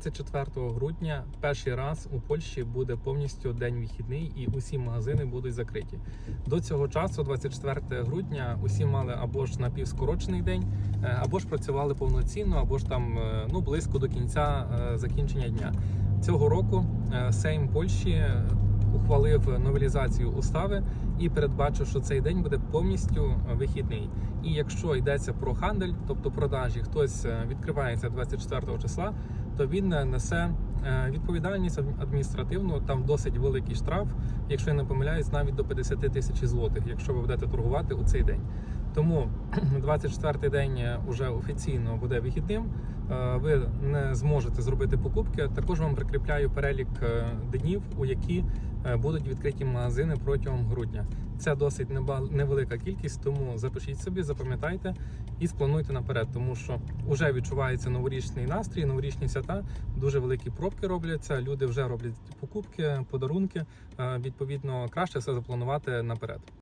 24 грудня перший раз у Польщі буде повністю день вихідний і усі магазини будуть закриті. До цього часу, 24 грудня, усі мали або ж напівскорочений день, е, або ж працювали повноцінно, або ж там е, ну близько до кінця е, закінчення дня. Цього року Сейм Польщі ухвалив новелізацію устави і передбачив, що цей день буде повністю е, вихідний. І якщо йдеться про хандель, тобто продажі, хтось е, відкривається 24 числа, то він е, несе відповідальність адміністративну. Там досить великий штраф, якщо я не помиляюсь, навіть до 50 тисяч злотих, якщо ви будете торгувати у цей день. Тому 24-й день вже офіційно буде вихідним. Е, Ви не зможете зробити покупки. Також вам прикріпляю перелік е, днів, у які е, будуть відкриті магазини протягом грудня. Це досить невелика кількість, тому запишіть собі, запам'ятайте і сплануйте наперед, тому що вже відчувається новорічний настрій, новорічні свята. Дуже великі пробки робляться. Люди вже роблять покупки, подарунки. Е, Відповідно, краще все запланувати наперед.